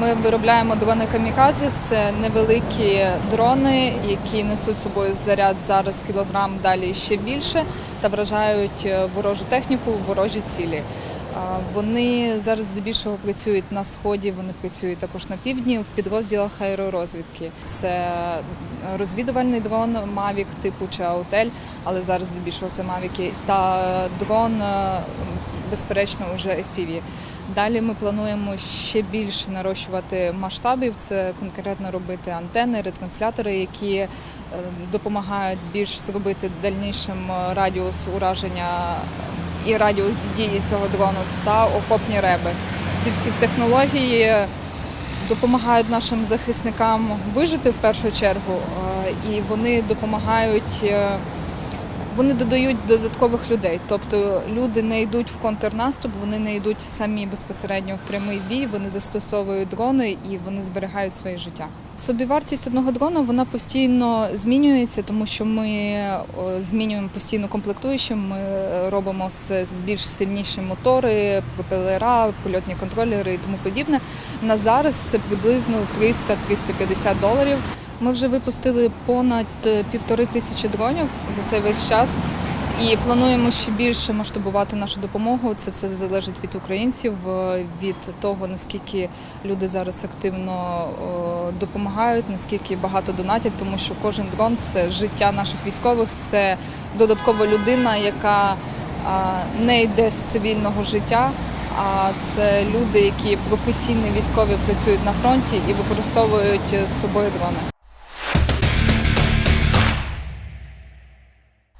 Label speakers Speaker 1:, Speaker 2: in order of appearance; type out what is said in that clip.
Speaker 1: Ми виробляємо дрони камікадзе. Це невеликі дрони, які несуть з собою заряд зараз кілограм, далі ще більше, та вражають е, ворожу техніку, ворожі цілі. Вони зараз здебільшого працюють на сході, вони працюють також на півдні в підрозділах аеророзвідки. Це розвідувальний дрон Mavic типу Чаутель, але зараз здебільшого це Mavic, та дрон, е, безперечно, вже FPV. Далі ми плануємо ще більше нарощувати масштабів. Це конкретно робити антени, ретранслятори, які е, допомагають більш зробити дальнішим е, радіус ураження і радіус дії цього дрону та окопні реби. Ці всі технології допомагають нашим захисникам вижити в першу чергу, е, і вони допомагають. Вони додають додаткових людей, тобто люди не йдуть в контрнаступ, вони не йдуть самі безпосередньо в прямий бій. Вони застосовують дрони і вони зберігають своє життя. Собівартість одного дрону вона постійно змінюється, тому що ми змінюємо постійно комплектуючі. Ми робимо все більш сильніші мотори, пропелера, польотні контролери і тому подібне. На зараз це приблизно 300-350 доларів. Ми вже випустили понад е, півтори тисячі дронів за цей весь час. І плануємо ще більше масштабувати нашу допомогу. Це все залежить від українців, е, від того наскільки люди зараз активно е, допомагають, наскільки багато донатять, тому що кожен дрон це життя наших військових, це додаткова людина, яка не йде з цивільного життя. А це люди, які професійні військові працюють на фронті і використовують з собою дрони.